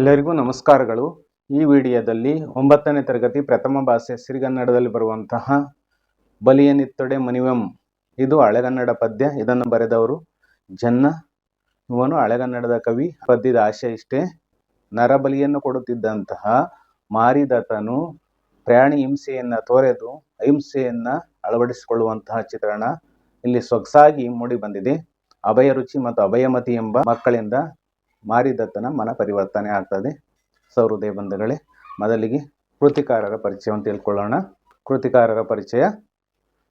ಎಲ್ಲರಿಗೂ ನಮಸ್ಕಾರಗಳು. ಈ ವಿಡಿಯೋದಲ್ಲಿ ಒಂಬತ್ತನೇ ತರಗತಿ ಪ್ರಥಮ ಭಾಷೆ ಸಿರಿಗನ್ನಡದಲ್ಲಿ ಬರುವಂತಹ ಬಲಿಯನಿತ್ತೊಡೆ ಮನಿವಂ. ಇದು ಹಳೆಗನ್ನಡ ಪದ್ಯ. ಇದನ್ನು ಬರೆದವರು ಜನ್ನ. ಇವನು ಹಳೆಗನ್ನಡದ ಕವಿ. ಪದ್ಯದ ಆಶೆ ಇಷ್ಟೇ. ನರಬಲಿಯನ್ನು ಕೊಡುತ್ತಿದ್ದಂತಹ ಮಾರಿದತನು ಪ್ರಾಣಿ ಹಿಂಸೆಯನ್ನು ತೋರೆದು ಅಹಿಂಸೆಯನ್ನು ಅಳವಡಿಸಿಕೊಳ್ಳುವಂತಹ ಚಿತ್ರಣ ಇಲ್ಲಿ ಸೊಗಸಾಗಿ ಮೂಡಿ ಬಂದಿದೆ. ಅಭಯ ರುಚಿ ಮತ್ತು ಅಭಯಮತಿ ಎಂಬ ಮಕ್ಕಳಿಂದ ಮಾರಿದತ್ತನ ಮನ ಪರಿವರ್ತನೆ ಆಗ್ತದೆ. ಸೌಹೃದಯ ಬಂಧುಗಳೇ, ಮೊದಲಿಗೆ ಕೃತಿಕಾರರ ಪರಿಚಯವನ್ನು ತಿಳ್ಕೊಳ್ಳೋಣ. ಕೃತಿಕಾರರ ಪರಿಚಯ,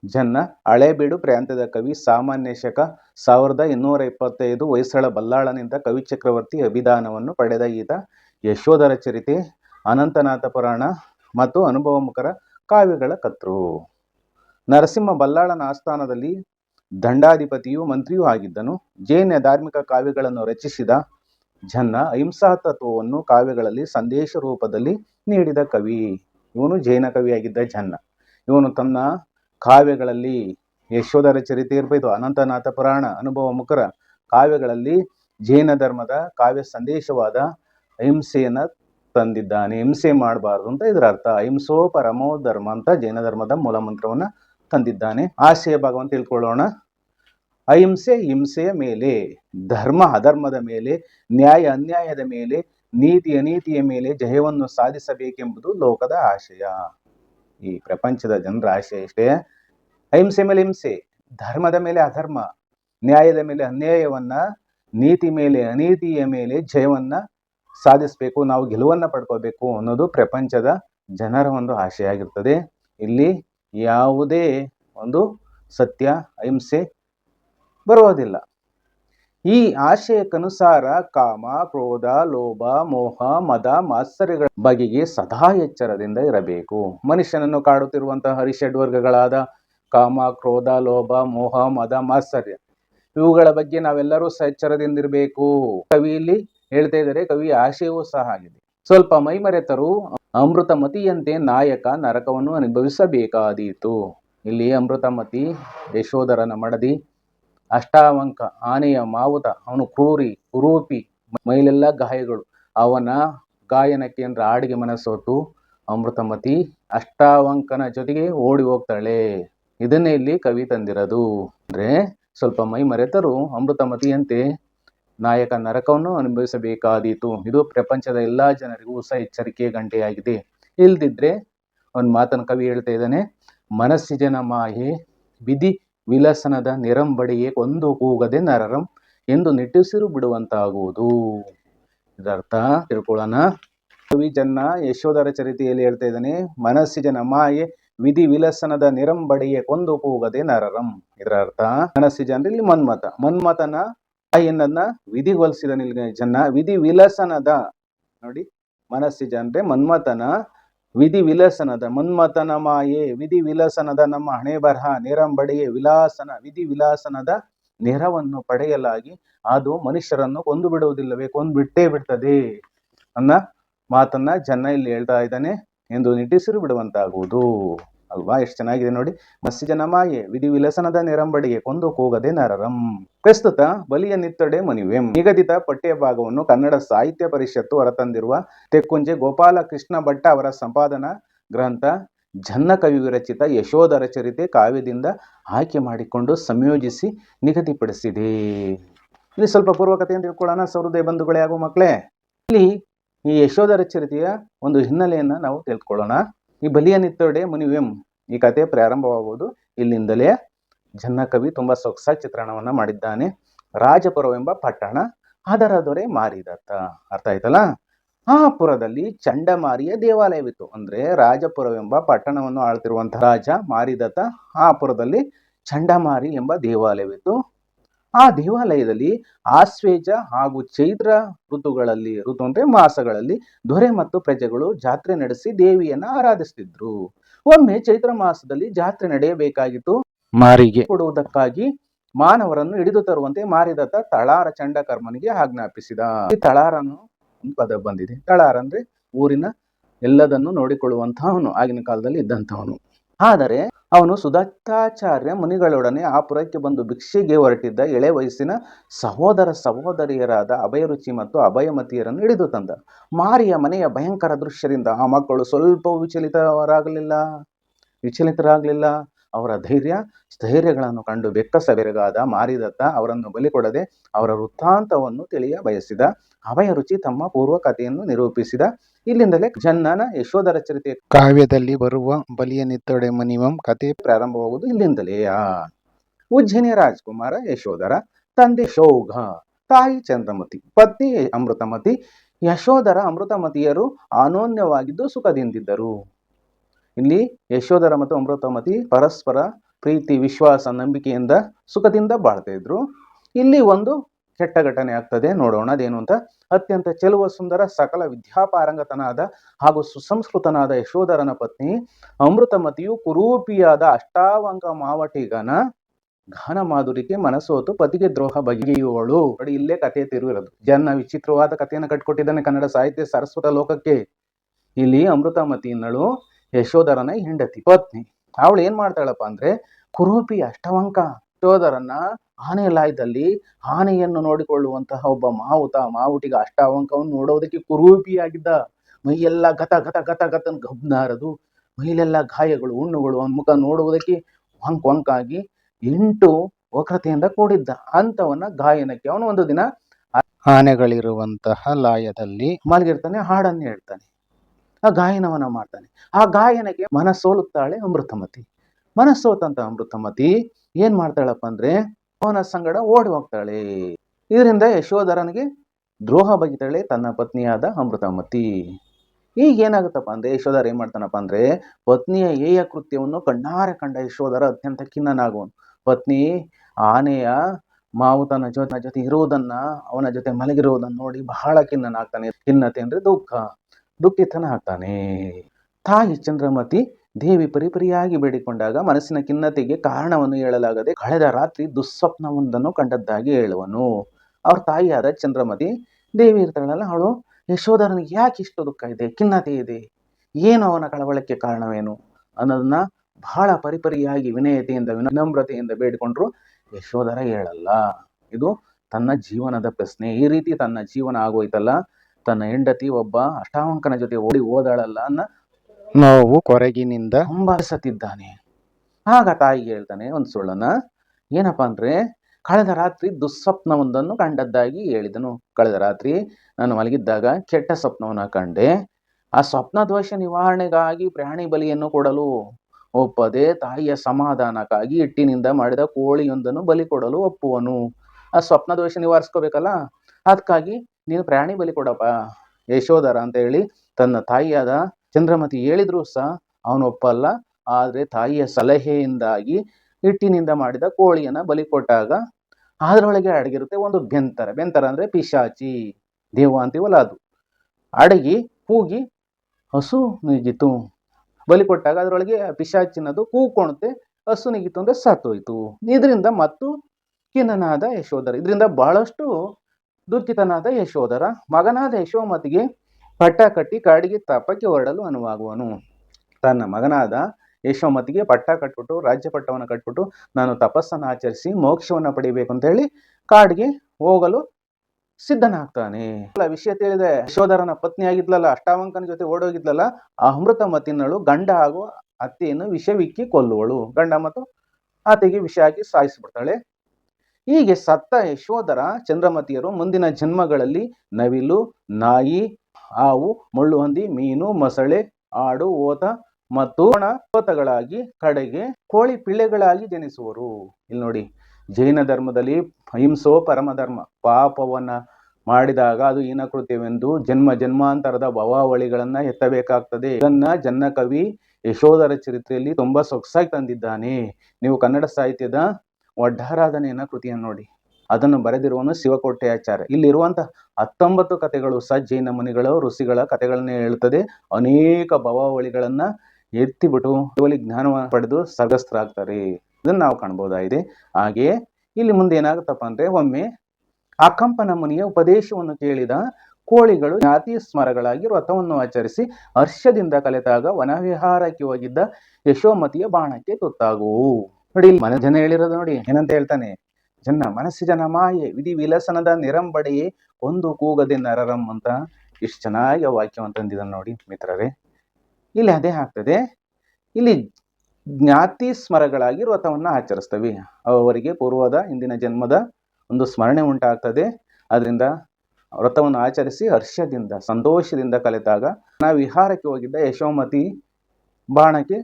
ಜನ್ನ ಹಳೇಬೀಡು ಪ್ರಾಂತ್ಯದ ಕವಿ, ಸಾಮಾನ್ಯ ಶಕ, ಸಾವಿರದ ಇನ್ನೂರ ಇಪ್ಪತ್ತೈದು ಹೊಯ್ಸಳ ಬಲ್ಲಾಳನಿಂದ ಕವಿ ಚಕ್ರವರ್ತಿ ಅಭಿದಾನವನ್ನು ಪಡೆದ ಈತ. ಯಶೋಧರ ಚರಿತೆ, ಅನಂತನಾಥ ಪುರಾಣ ಮತ್ತು ಅನುಭವಮುಖರ ಕಾವ್ಯಗಳ ಕತ್ರು ನರಸಿಂಹ ಬಲ್ಲಾಳನ ಆಸ್ಥಾನದಲ್ಲಿ ದಂಡಾಧಿಪತಿಯೂ ಮಂತ್ರಿಯೂ ಆಗಿದ್ದನು. ಜೈನ ಧಾರ್ಮಿಕ ಕಾವ್ಯಗಳನ್ನು ರಚಿಸಿದ ಜನ್ನ ಅಹಿಂಸಾ ತತ್ವವನ್ನು ಕಾವ್ಯಗಳಲ್ಲಿ ಸಂದೇಶ ರೂಪದಲ್ಲಿ ನೀಡಿದ ಕವಿ. ಇವನು ಜೈನ ಕವಿಯಾಗಿದ್ದ ಜನ್ನ ಇವನು ತನ್ನ ಕಾವ್ಯಗಳಲ್ಲಿ ಯಶೋಧರ ಚರಿತೆ ಇರ್ಬೋದು ಅನಂತನಾಥ ಪುರಾಣ, ಅನುಭವ ಮುಖರ ಕಾವ್ಯಗಳಲ್ಲಿ ಜೈನ ಧರ್ಮದ ಕಾವ್ಯ ಸಂದೇಶವಾದ ಅಹಿಂಸೆಯನ್ನು ತಂದಿದ್ದಾನೆ. ಹಿಂಸೆ ಮಾಡಬಾರ್ದು ಅಂತ ಇದರ ಅರ್ಥ. ಅಹಿಂಸೋ ಪರಮೋ ಧರ್ಮ ಅಂತ ಜೈನ ಧರ್ಮದ ಮೂಲ ಮಂತ್ರವನ್ನು ತಂದಿದ್ದಾನೆ. ಆಶಯ ಭಾಗವನ್ನು ತಿಳ್ಕೊಳ್ಳೋಣ. ಅಹಿಂಸೆ ಹಿಂಸೆಯ ಮೇಲೆ, ಧರ್ಮ ಅಧರ್ಮದ ಮೇಲೆ, ನ್ಯಾಯ ಅನ್ಯಾಯದ ಮೇಲೆ ನೀತಿ ಅನೀತಿಯ ಮೇಲೆ ಜಯವನ್ನು ಸಾಧಿಸಬೇಕೆಂಬುದು ಲೋಕದ ಆಶಯ. ಈ ಪ್ರಪಂಚದ ಜನರ ಆಶಯ ಇಷ್ಟೇ. ಅಹಿಂಸೆ ಮೇಲೆ ಹಿಂಸೆ, ಧರ್ಮದ ಮೇಲೆ ಅಧರ್ಮ, ನ್ಯಾಯದ ಮೇಲೆ ಅನ್ಯಾಯವನ್ನ, ನೀತಿ ಮೇಲೆ ಅನೀತಿಯ ಮೇಲೆ ಜಯವನ್ನ ಸಾಧಿಸಬೇಕು, ನಾವು ಗೆಲುವನ್ನ ಪಡ್ಕೋಬೇಕು ಅನ್ನೋದು ಪ್ರಪಂಚದ ಜನರ ಒಂದು ಆಶಯ ಆಗಿರ್ತದೆ. ಇಲ್ಲಿ ಯಾವುದೇ ಒಂದು ಸತ್ಯ, ಅಹಿಂಸೆ ಬರುವುದಿಲ್ಲ. ಈ ಆಶಯಕ್ಕನುಸಾರ ಕಾಮ, ಕ್ರೋಧ, ಲೋಭ, ಮೋಹ, ಮದ, ಮಾತ್ಸರ್ಯಗಳ ಬಗೆಗೆ ಸದಾ ಎಚ್ಚರದಿಂದ ಇರಬೇಕು. ಮನುಷ್ಯನನ್ನು ಕಾಡುತ್ತಿರುವಂತಹ ಹರಿಷಡ್ ವರ್ಗಗಳಾದ ಕಾಮ, ಕ್ರೋಧ, ಲೋಭ, ಮೋಹ, ಮದ, ಮಾತ್ಸರ್ಯ, ಇವುಗಳ ಬಗ್ಗೆ ನಾವೆಲ್ಲರೂ ಸಹ ಎಚ್ಚರದಿಂದಿರಬೇಕು ಕವಿಯಲ್ಲಿ ಹೇಳ್ತಾ ಇದ್ದಾರೆ, ಕವಿ ಆಶಯವೂ ಸಹ ಆಗಿದೆ. ಸ್ವಲ್ಪ ಮೈಮರೆತರು ಅಮೃತಮತಿಯಂತೆ ನಾಯಕ ನರಕವನ್ನು ಅನುಭವಿಸಬೇಕಾದೀತು. ಇಲ್ಲಿ ಅಮೃತಮತಿ ಯಶೋಧರನ ಮಡದಿ ಅಷ್ಟಾವಂಕ, ಆನೆಯ ಮಾವುತ, ಅವನು ಕ್ರೂರಿ ಕುರೂಪಿ ಮೈಲೆಲ್ಲ ಗಾಯಗಳು. ಅವನ ಗಾಯನಕ್ಕೆ ಅಂದ್ರೆ ಆಡಿಗೆ ಮನಸ್ಸೋತು ಅಮೃತಮತಿ ಅಷ್ಟಾವಂಕನ ಜೊತೆಗೆ ಓಡಿ ಹೋಗ್ತಾಳೆ. ಇದನ್ನೇ ಇಲ್ಲಿ ಕವಿ ತಂದಿರೋದು. ಅಂದ್ರೆ ಸ್ವಲ್ಪ ಮೈ ಮರೆತರು ಅಮೃತಮತಿಯಂತೆ ನಾಯಕ ನರಕವನ್ನು ಅನುಭವಿಸಬೇಕಾದೀತು. ಇದು ಪ್ರಪಂಚದ ಎಲ್ಲಾ ಜನರಿಗೂ ಸಹ ಎಚ್ಚರಿಕೆಯ ಗಂಟೆಯಾಗಿದೆ. ಇಲ್ದಿದ್ರೆ ಒಂದು ಮಾತನ್ನು ಕವಿ ಹೇಳ್ತಾ ಇದ್ದಾನೆ, ಮನಸ್ಸಿಜನ ಮಾಹೆ ವಿಧಿ ವಿಲಸನದ ನಿರಂಬಡಿಯೇ ಕೊಂದು ಕೂಗದೆ ನರರಂ ಎಂದು ನಿಟ್ಟುಸಿರು ಬಿಡುವಂತಾಗುವುದು. ಇದರ್ಥ ತಿಳ್ಕೊಳ್ಳೋಣ ಕವಿ ಜನ್ನ ಯಶೋಧರ ಚರಿತೆಯಲ್ಲಿ ಹೇಳ್ತಾ ಇದ್ದಾನೆ ಮನಸ್ಸಿಜನ ಮಾಯೆ ವಿಧಿ ವಿಲಸನದ ನಿರಂಬಡಿಯೇ ಕೊಂದು ಕೂಗದೆ ನರರಂ. ಇದರ ಅರ್ಥ ಮನಸ್ಸಿಜ ಇಲ್ಲಿ ಮನ್ಮತ ಮನ್ಮತನ ತಾಯಿಯನ್ನ ವಿಧಿಗೊಳಿಸಿದ ಜನ್ನ. ವಿಧಿ ವಿಲಸನದ, ನೋಡಿ ಮನಸ್ಸಿಜ ಅಂದ್ರೆ ಮನ್ಮತನ ವಿಧಿ ವಿಲಸನದ ಮುನ್ಮತನ ಮಾಯೆ ವಿಧಿ ವಿಲಸನದ ನಮ್ಮ ಹಣೆ ಬರಹ ನಿರಂಬಡಿಗೆ ವಿಲಾಸನ ವಿಧಿ ವಿಲಾಸನದ ನೆರವನ್ನು ಪಡೆಯಲಾಗಿ ಅದು ಮನುಷ್ಯರನ್ನು ಕೊಂದು ಬಿಡುವುದಿಲ್ಲವೇ ಕೊಂದು ಬಿಟ್ಟೇ ಬಿಡ್ತದೆ ಅನ್ನ ಮಾತನ್ನ ಜನ ಇಲ್ಲಿ ಹೇಳ್ತಾ ಇದ್ದಾನೆ. ಎಂದು ನಿಟ್ಟಿಸಿರು ಬಿಡುವಂತಾಗುವುದು. ಅಲ್ವಾ? ಎಷ್ಟು ಚೆನ್ನಾಗಿದೆ ನೋಡಿ. ಮಸ್ಸಿಜನ ಮಾಯೆ ವಿಧಿ ವಿಲಸನದ ನೆರಂಬಡಿಗೆ ಕೊಂದು ಕೂಗದೆ ನರರಂ. ಪ್ರಸ್ತುತ ಬಲಿಯ ನಿತ್ತಡೆ ಮನಿವೆಂ. ನಿಗದಿತ ಪಠ್ಯ ಭಾಗವನ್ನು ಕನ್ನಡ ಸಾಹಿತ್ಯ ಪರಿಷತ್ತು ಹೊರತಂದಿರುವ ತೆಕ್ಕುಂಜೆ ಗೋಪಾಲ ಕೃಷ್ಣ ಭಟ್ಟ ಅವರ ಸಂಪಾದನಾ ಗ್ರಂಥ ಜನ್ನ ಕವಿ ವಿರಚಿತ ಯಶೋಧರ ಚರಿತೆ ಕಾವ್ಯದಿಂದ ಆಯ್ಕೆ ಮಾಡಿಕೊಂಡು ಸಂಯೋಜಿಸಿ ನಿಗದಿಪಡಿಸಿದೆ. ಇಲ್ಲಿ ಸ್ವಲ್ಪ ಪೂರ್ವಕತೆಯನ್ನು ತಿಳ್ಕೊಳ್ಳೋಣ ಸೌಹೃದಯ ಬಂಧುಗಳೇ ಹಾಗೂ ಮಕ್ಕಳೇ. ಇಲ್ಲಿ ಈ ಯಶೋಧರ ಚರಿತೆಯ ಒಂದು ಹಿನ್ನೆಲೆಯನ್ನು ನಾವು ತಿಳ್ಕೊಳ್ಳೋಣ. ಈ ಬಲಿಯ ನಿತ್ತೊಡೆ ಮುನಿವೆಂ ಈ ಕಥೆ ಪ್ರಾರಂಭವಾಗುವುದು ಇಲ್ಲಿಂದಲೇ. ಜನ್ನ ಕವಿ ತುಂಬಾ ಸೊಗಸಾಗಿ ಚಿತ್ರಣವನ್ನ ಮಾಡಿದ್ದಾನೆ. ರಾಜಪುರವೆಂಬ ಪಟ್ಟಣ ಅದರ ದೊರೆ ಮಾರಿದತ್ತ. ಅರ್ಥ ಆಯ್ತಲ್ಲ? ಆ ಪುರದಲ್ಲಿ ಚಂಡಮಾರಿಯ ದೇವಾಲಯವಿತ್ತು. ಅಂದ್ರೆ ರಾಜಪುರವೆಂಬ ಪಟ್ಟಣವನ್ನು ಆಳ್ತಿರುವಂತಹ ರಾಜ ಮಾರಿದತ್ತ ಆ ಪುರದಲ್ಲಿ ಚಂಡಮಾರಿ ಎಂಬ ದೇವಾಲಯವಿತ್ತು. ಆ ದೇವಾಲಯದಲ್ಲಿ ಆಸ್ವೇಜ ಹಾಗೂ ಚೈತ್ರ ಋತುಗಳಲ್ಲಿ ಋತು ಅಂದ್ರೆ ಮಾಸಗಳಲ್ಲಿ ದೊರೆ ಮತ್ತು ಪ್ರಜೆಗಳು ಜಾತ್ರೆ ನಡೆಸಿ ದೇವಿಯನ್ನ ಆರಾಧಿಸ್ತಿದ್ರು. ಒಮ್ಮೆ ಚೈತ್ರ ಮಾಸದಲ್ಲಿ ಜಾತ್ರೆ ನಡೆಯಬೇಕಾಗಿತ್ತು. ಮಾರಿಗೆ. ಕೊಡುವುದಕ್ಕಾಗಿ ಮಾನವರನ್ನು ಹಿಡಿದು ತರುವಂತೆ ಮಾರಿದತ್ತ ತಳಾರ ಚಂಡಕರ್ಮನಿಗೆ ಆಜ್ಞಾಪಿಸಿದ. ಈ ತಳಾರನು ಪದ ಬಂದಿದೆ. ತಳಾರ ಅಂದ್ರೆ ಊರಿನ ಎಲ್ಲದನ್ನು ನೋಡಿಕೊಳ್ಳುವಂತಹವನು ಆಗಿನ ಕಾಲದಲ್ಲಿ ಇದ್ದಂತಹವನು. ಆದರೆ ಅವನು ಸುದತ್ತಾಚಾರ್ಯ ಮುನಿಗಳೊಡನೆ ಆ ಪುರಕ್ಕೆ ಬಂದು ಭಿಕ್ಷೆಗೆ ಹೊರಟಿದ್ದ ಎಳೆ ವಯಸ್ಸಿನ ಸಹೋದರ ಸಹೋದರಿಯರಾದ ಅಭಯರುಚಿ ಮತ್ತು ಅಭಯಮತಿಯರನ್ನು ಹಿಡಿದು ತಂದ. ಮಾರಿಯ ಮನೆಯ ಭಯಂಕರ ದೃಶ್ಯದಿಂದ ಆ ಮಕ್ಕಳು ಸ್ವಲ್ಪ ವಿಚಲಿತರಾಗಲಿಲ್ಲ. ವಿಚಲಿತರಾಗಲಿಲ್ಲ. ಅವರ ಧೈರ್ಯ, ಸ್ಥೈರ್ಯಗಳನ್ನು ಕಂಡು ಬೆಕ್ಕಸ ಬೆರಗಾದ ಮಾರಿದತ್ತ ಅವರನ್ನು ಬಲಿ ಕೊಡದೆ ಅವರ ವೃತ್ತಾಂತವನ್ನು ತಿಳಿಯ ಬಯಸಿದ ಅಭಯರುಚಿ ತಮ್ಮ ಪೂರ್ವ ಕಥೆಯನ್ನು ನಿರೂಪಿಸಿದ. ಇಲ್ಲಿಂದಲೇ ಜನ್ನನ ಯಶೋಧರ ಚರಿತೆ ಕಾವ್ಯದಲ್ಲಿ ಬರುವ ಬಲಿಯ ನಿತ್ತೊಡೆ ಮನಿಮಂ ಕಥೆ ಪ್ರಾರಂಭವಾಗುವುದು ಇಲ್ಲಿಂದಲೇ. ಆ ಉಜ್ಜಯಿನಿಯ ರಾಜ್ಕುಮಾರ ಯಶೋಧರ, ತಂದೆ ಶೋಘ, ತಾಯಿ ಚಂದ್ರಮತಿ, ಪತ್ನಿ ಅಮೃತಮತಿ, ಯಶೋಧರ ಅಮೃತಮತಿಯರು ಅನೋನ್ಯವಾಗಿದ್ದು ಸುಖದಿಂದಿದ್ದರು. ಇಲ್ಲಿ ಯಶೋಧರ ಮತ್ತು ಅಮೃತಮತಿ ಪರಸ್ಪರ ಪ್ರೀತಿ, ವಿಶ್ವಾಸ, ನಂಬಿಕೆಯಿಂದ ಸುಖದಿಂದ ಬಾಳ್ತಾ ಇದ್ರು. ಇಲ್ಲಿ ಒಂದು ಕೆಟ್ಟ ಘಟನೆ ಆಗ್ತದೆ, ನೋಡೋಣ ಅದೇನು ಅಂತ. ಅತ್ಯಂತ ಚೆಲುವ, ಸುಂದರ, ಸಕಲ ವಿದ್ಯಾಪಾರಂಗತನಾದ ಹಾಗೂ ಸುಸಂಸ್ಕೃತನಾದ ಯಶೋಧರನ ಪತ್ನಿ ಅಮೃತಮತಿಯು ಕುರೂಪಿಯಾದ ಅಷ್ಟಾವಂಗ ಮಾವಟಿಗನ ಘನ ಮಾಧುರಿಗೆ ಮನಸೋತು ಪತಿಗೆ ದ್ರೋಹ ಬಗೆಯುವಳು. ನೋಡಿ, ಇಲ್ಲೇ ಕಥೆ ತಿರುವಿರೋದು. ಜನ ವಿಚಿತ್ರವಾದ ಕಥೆಯನ್ನು ಕಟ್ಕೊಟ್ಟಿದ್ದಾನೆ ಕನ್ನಡ ಸಾಹಿತ್ಯ, ಸರಸ್ವತ ಲೋಕಕ್ಕೆ. ಇಲ್ಲಿ ಅಮೃತಮತಿಯನ್ನಳು ಯಶೋಧರನ ಹೆಂಡತಿ. ಪತ್ನಿ. ಅವಳು ಏನ್ ಮಾಡ್ತಾಳಪ್ಪ ಅಂದ್ರೆ, ಕುರೂಪಿ ಅಷ್ಟವಂಕ ಯಶೋಧರನ್ನ ಆನೆ ಲಾಯದಲ್ಲಿ ಆನೆಯನ್ನು ನೋಡಿಕೊಳ್ಳುವಂತಹ ಒಬ್ಬ ಮಾವುತ ಮಾವುಟಿಗೆ ಅಷ್ಟಾವಂಕವನ್ನು ನೋಡೋದಕ್ಕೆ ಕುರೂಪಿಯಾಗಿದ್ದ. ಮೈಯೆಲ್ಲ ಗತ ಗತ ಗತ ಗತನ್ ಗಬ್ನಾರದು. ಮೈಲೆಲ್ಲ ಗಾಯಗಳು ಹುಣ್ಣುಗಳು ಅವನ ಮುಖ ನೋಡುವುದಕ್ಕೆ ವಂಕ್ ವಂಕಾಗಿ ಎಂಟು ವಕ್ರತೆಯಿಂದ ಕೂಡಿದ್ದ. ಅಂತವನ್ನ ಗಾಯನಕ್ಕೆ ಅವನು ಒಂದು ದಿನ ಆನೆಗಳಿರುವಂತಹ ಲಾಯದಲ್ಲಿ ಮಲಗಿರ್ತಾನೆ, ಹಾಡನ್ನು ಹೇಳ್ತಾನೆ. ಆ ಗಾಯನವನ್ನ ಮಾಡ್ತಾನೆ. ಆ ಗಾಯನಕ್ಕೆ ಮನಸ್ಸೋಲುತ್ತಾಳೆ ಅಮೃತಮತಿ. ಮನಸ್ಸೋತಂತ ಅಮೃತಮತಿ ಏನ್ ಮಾಡ್ತಾಳಪ್ಪ ಅಂದ್ರೆ ಅವನ ಸಂಗಡ ಓಡಿ ಹೋಗ್ತಾಳೆ. ಇದರಿಂದ ಯಶೋಧರನಿಗೆ ದ್ರೋಹ ಬಗಿತಾಳೆ ತನ್ನ ಪತ್ನಿಯಾದ ಅಮೃತಮತಿ. ಈಗ ಏನಾಗುತ್ತಪ್ಪ ಅಂದ್ರೆ ಯಶೋಧರ ಏನ್ ಮಾಡ್ತಾನಪ್ಪ ಅಂದ್ರೆ ಪತ್ನಿಯ ಏಯ ಕೃತ್ಯವನ್ನು ಕಣ್ಣಾರೆ ಕಂಡ ಯಶೋಧರ ಅತ್ಯಂತ ಖಿನ್ನನಾಗುವನು. ಪತ್ನಿ ಆನೆಯ ಮಾವುತನ ಜೊತೆ ಜೊತೆ ಇರುವುದನ್ನ ಅವನ ಜೊತೆ ಮಲಗಿರುವುದನ್ನ ನೋಡಿ ಬಹಳ ಖಿನ್ನನಾಗ್ತಾನೆ. ಖಿನ್ನತೆ ಅಂದ್ರೆ ದುಃಖ. ದುಃಖಿತನಾಗ್ತಾನೆ ತಾಯಿ ಚಂದ್ರಮತಿ ದೇವಿ ಪರಿಪರಿಯಾಗಿ ಬೇಡಿಕೊಂಡಾಗ ಮನಸ್ಸಿನ ಖಿನ್ನತೆಗೆ ಕಾರಣವನ್ನು ಹೇಳಲಾಗದೆ ಕಳೆದ ರಾತ್ರಿ ದುಸ್ವಪ್ನವೊಂದನ್ನು ಕಂಡದ್ದಾಗಿ ಹೇಳುವನು. ಅವ್ರ ತಾಯಿಯಾದ ಚಂದ್ರಮತಿ, ದೇವಿ ಇರ್ತಾಳಲ್ಲ ಅವಳು, ಯಶೋಧರನಿಗೆ ಯಾಕೆ ಇಷ್ಟು ದುಃಖ ಇದೆ, ಖಿನ್ನತೆ ಇದೆ? ಏನು ಅವನ ಕಳವಳಕ್ಕೆ ಕಾರಣವೇನು? ಅನ್ನೋದನ್ನ ಬಹಳ ಪರಿಪರಿಯಾಗಿ ವಿನಯತೆಯಿಂದ, ವಿನಮ್ರತೆಯಿಂದ ಬೇಡಿಕೊಂಡ್ರು ಯಶೋಧರ ಹೇಳಲ್ಲ. ಇದು ತನ್ನ ಜೀವನದ ಪ್ರಶ್ನೆ. ಈ ರೀತಿ ತನ್ನ ಜೀವನ ಆಗೋಯ್ತಲ್ಲ. ತನ್ನ ಹೆಂಡತಿ ಒಬ್ಬ ಅಷ್ಟಾವಂಕನ ಜೊತೆ ಓಡಿ ಓದಾಳಲ್ಲ ಅನ್ನ ನೋವು ಕೊರಗಿನಿಂದ ಹಂಬಲಿಸುತ್ತಿದ್ದಾನೆ ಆಗ ತಾಯಿ ಹೇಳ್ತಾನೆ ಒಂದು ಸುಳ್ಳನ ಏನಪ್ಪಾ ಅಂದ್ರೆ ಕಳೆದ ರಾತ್ರಿ ದುಸ್ವಪ್ನವೊಂದನ್ನು ಕಂಡದ್ದಾಗಿ ಹೇಳಿದನು. ಕಳೆದ ರಾತ್ರಿ ನಾನು ಮಲಗಿದ್ದಾಗ ಕೆಟ್ಟ ಸ್ವಪ್ನವನ್ನ ಕಂಡೆ. ಆ ಸ್ವಪ್ನ ದೋಷ ನಿವಾರಣೆಗಾಗಿ ಪ್ರಾಣಿ ಬಲಿಯನ್ನು ಕೊಡಲು ಒಪ್ಪದೆ ತಾಯಿಯ ಸಮಾಧಾನಕ್ಕಾಗಿ ಹಿಟ್ಟಿನಿಂದ ಮಾಡಿದ ಕೋಳಿಯೊಂದನ್ನು ಬಲಿ ಕೊಡಲು ಒಪ್ಪುವನು. ಆ ಸ್ವಪ್ನ ದೋಷ ನಿವಾರಿಸ್ಕೋಬೇಕಲ್ಲ. ಅದಕ್ಕಾಗಿ ನೀನು ಪ್ರಾಣಿ ಬಲಿ ಕೊಡಪ್ಪ, ಯಶೋಧರ ಅಂತ ಹೇಳಿ ತನ್ನ ತಾಯಿಯಾದ ಚಂದ್ರಮತಿ ಹೇಳಿದ್ರು ಸಹ ಅವನು ಒಪ್ಪಲ್ಲ ಆದ್ರೆ ತಾಯಿಯ ಸಲಹೆಯಿಂದಾಗಿ ಹಿಟ್ಟಿನಿಂದ ಮಾಡಿದ ಕೋಳಿಯನ್ನ ಬಲಿ ಕೊಟ್ಟಾಗ ಅದರೊಳಗೆ ಅಡಗಿರುತ್ತೆ ಒಂದು ಬೆಂತರ. ಬೆಂತರ ಅಂದ್ರೆ ಪಿಶಾಚಿ ದೇವ ಅಂತೀವಲ್ಲ ಅದು. ಅಡಗಿ, ಕೂಗಿ ಹಸು ನಿಗಿತು ಬಲಿ ಕೊಟ್ಟಾಗ ಅದರೊಳಗೆ ಪಿಶಾಚಿನದು ಕೂಕೊಣತೆ ಹಸು ನಿಗಿತು ಅಂದ್ರೆ ಸತ್ತೋಯ್ತು. ಇದರಿಂದ ಮತ್ತು ಕಿನನಾದ ಯಶೋಧರ. ಇದರಿಂದ ಬಹಳಷ್ಟು ದುಃಖಿತನಾದ ಯಶೋಧರ ಮಗನಾದ ಯಶೋಮತಿಗೆ ಪಟ್ಟ ಕಟ್ಟಿ ಕಾಡಿಗೆ ತಪಕ್ಕೆ ಹೊರಡಲು ಅನುವಾಗುವನು. ತನ್ನ ಮಗನಾದ ಯಶೋಮತಿಗೆ ಪಟ್ಟ ಕಟ್ಬಿಟ್ಟು, ರಾಜ್ಯ ಪಟ್ಟವನ್ನು ಕಟ್ಬಿಟ್ಟು, ನಾನು ತಪಸ್ಸನ್ನು ಆಚರಿಸಿ, ಮೋಕ್ಷವನ್ನು ಪಡಿಬೇಕು ಅಂತ ಹೇಳಿ ಕಾಡಿಗೆ ಹೋಗಲು ಸಿದ್ಧನಾಗ್ತಾನೆ. ಅಲ್ಲ, ವಿಷಯ ತಿಳಿದೆ. ಯಶೋಧರನ ಪತ್ನಿ ಆಗಿದ್ಲಲ್ಲ, ಅಷ್ಟಾವಂಕನ ಜೊತೆ ಓಡೋಗಿದ್ಲಲ್ಲ ಆ ಅಮೃತ ಮತಿನಳು ಗಂಡ ಹಾಗೂ ಅತ್ತೆಯನ್ನು ವಿಷವಿಕ್ಕಿ ಕೊಲ್ಲುವಳು. ಗಂಡ ಮತ್ತು ಆತೆಗೆ ವಿಷ ಹಾಕಿ ಸಾಯಿಸಿಬಿಡ್ತಾಳೆ. ಹೀಗೆ ಸತ್ತ ಯಶೋಧರ ಚಂದ್ರಮತಿಯರು ಮುಂದಿನ ಜನ್ಮಗಳಲ್ಲಿ ನವಿಲು, ನಾಯಿ, ಹಾವು ಮುಳ್ಳುಹಂದಿ ಮೀನು, ಮೊಸಳೆ, ಆಡು, ಓತ ಮತ್ತು ಓತಗಳಾಗಿ ಕಡೆಗೆ ಕೋಳಿ ಪಿಳ್ಳೆಗಳಾಗಿ ಜನಿಸುವರು. ಇಲ್ಲಿ ನೋಡಿ, ಜೈನ ಧರ್ಮದಲ್ಲಿ ಹಿಂಸೋ ಪರಮ ಧರ್ಮ, ಪಾಪವನ್ನ ಮಾಡಿದಾಗ ಅದು ಹೀನಕೃತ್ಯವೆಂದು ಜನ್ಮ ಜನ್ಮಾಂತರದ ಭವಾವಳಿಗಳನ್ನ ಎತ್ತಬೇಕಾಗ್ತದೆ. ಇದನ್ನ ಜನ್ನ ಕವಿ ಯಶೋಧರ ಚರಿತ್ರೆಯಲ್ಲಿ ತುಂಬಾ ಸೊಗಸಾಗಿ ತಂದಿದ್ದಾನೆ. ನೀವು ಕನ್ನಡ ಸಾಹಿತ್ಯದ ಒಡ್ಡಾರಾಧನೆಯನ್ನ ಕೃತಿಯನ್ನು ನೋಡಿ. ಅದನ್ನು ಬರೆದಿರುವನು ಶಿವಕೋಟೆಯಾಚಾರ್ಯ. ಇಲ್ಲಿರುವಂತಹ ಹತ್ತೊಂಬತ್ತು ಕಥೆಗಳು ಸಹ ಜೈನ ಮುನಿಗಳು, ಋಷಿಗಳ ಕಥೆಗಳನ್ನೇ ಹೇಳುತ್ತದೆ. ಅನೇಕ ಭವಾವಳಿಗಳನ್ನ ಎತ್ತಿಬಿಟ್ಟು ಕೇವಲಿ ಜ್ಞಾನವನ್ನು ಪಡೆದು ಸಗಸ್ತ್ರಾಗ್ತಾರೆ ಇದನ್ನು ನಾವು ಕಾಣ್ಬೋದಾಗಿದೆ ಹಾಗೆಯೇ ಇಲ್ಲಿ ಮುಂದೆ ಏನಾಗುತ್ತಪ್ಪ ಅಂದ್ರೆ ಒಮ್ಮೆ ಅಕಂಪನ ಮುನಿಯ ಉಪದೇಶವನ್ನು ಕೇಳಿದ ಕೋಳಿಗಳು ಜಾತಿ ಸ್ಮರಗಳಾಗಿ ವ್ರತವನ್ನು ಆಚರಿಸಿ ಹರ್ಷದಿಂದ ಕಲೆತಾಗ ವನವಿಹಾರಕ್ಕೆ ಹೋಗಿದ್ದ ಯಶೋಮತಿಯ ಬಾಣಕ್ಕೆ ತುತ್ತಾಗುವು. ನೋಡಿ, ಇಲ್ಲಿ ಮನ ಜನ ಹೇಳಿರೋದು ನೋಡಿ, ಏನಂತ ಹೇಳ್ತಾನೆ? ಜನ ಮನಸ್ಸು ಜನ ಮಾಯೆ, ವಿಧಿ ವಿಲಸನದ ನಿರಂಬಡಿ ಒಂದು ಕೂಗದೆ ನರರಂ ಅಂತ ಇಷ್ಟು ಚೆನ್ನಾಗಿ ವಾಕ್ಯವನ್ನು ತಂದಿದ್ದಾನೆ ನೋಡಿ ಮಿತ್ರರೇ. ಇಲ್ಲಿ ಅದೇ ಆಗ್ತದೆ. ಇಲ್ಲಿ ಜ್ಞಾತಿ ಸ್ಮರಗಳಾಗಿ ವ್ರತವನ್ನು ಆಚರಿಸ್ತವೆ. ಅವರಿಗೆ ಪೂರ್ವದ ಹಿಂದಿನ ಜನ್ಮದ ಒಂದು ಸ್ಮರಣೆ ಉಂಟಾಗ್ತದೆ. ಅದರಿಂದ ವ್ರತವನ್ನು ಆಚರಿಸಿ ಹರ್ಷದಿಂದ ಸಂತೋಷದಿಂದ ಕಲಿತಾಗ, ನಾವು ವಿಹಾರಕ್ಕೆ ಹೋಗಿದ್ದ ಯಶೋಮತಿ ಬಾಣಕ್ಕೆ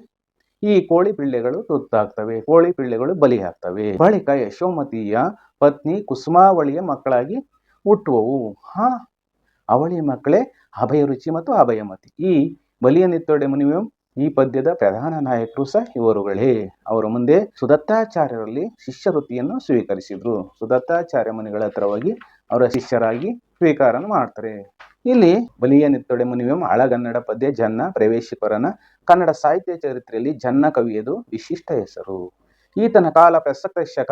ಈ ಕೋಳಿ ಪಿಳ್ಳೆಗಳು ತುತ್ತಾಗ್ತವೆ, ಕೋಳಿ ಪಿಳ್ಳೆಗಳು ಬಲಿಯಾಗ್ತವೆ. ಬಳಿಕ ಯಶೋಮತಿಯ ಪತ್ನಿ ಕುಸುಮಾವಳಿಯ ಮಕ್ಕಳಾಗಿ ಹುಟ್ಟುವವು. ಹಾ, ಅವಳಿಯ ಮಕ್ಕಳೇ ಅಭಯರುಚಿ ಮತ್ತು ಅಭಯಮತಿ ಈ ಬಲಿಯ ನಿತ್ತೊಡೆ ಈ ಪದ್ಯದ ಪ್ರಧಾನ ನಾಯಕರು ಸಹ ಇವರುಗಳೇ. ಅವರ ಮುಂದೆ ಸುದತ್ತಾಚಾರ್ಯರಲ್ಲಿ ಶಿಷ್ಯ ವೃತ್ತಿಯನ್ನು ಸ್ವೀಕರಿಸಿದ್ರು. ಸುದತ್ತಾಚಾರ್ಯ ಮುನಿಗಳ ಹತ್ರವಾಗಿ ಅವರ ಶಿಷ್ಯರಾಗಿ ಸ್ವೀಕಾರ ಮಾಡ್ತಾರೆ. ಇಲ್ಲಿ ಬಲಿಯ ನಿತ್ತೊಡೆ ಮುನಿವೆಂ ಹಳಗನ್ನಡ ಪದ್ಯ ಜನ್ನ ಪ್ರವೇಶಿಕರನ ಕನ್ನಡ ಸಾಹಿತ್ಯ ಚರಿತ್ರೆಯಲ್ಲಿ ಜನ್ನ ಕವಿಯದು ವಿಶಿಷ್ಟ ಹೆಸರು. ಈತನ ಕಾಲ ಪ್ರಸಕ್ತ ಶಕ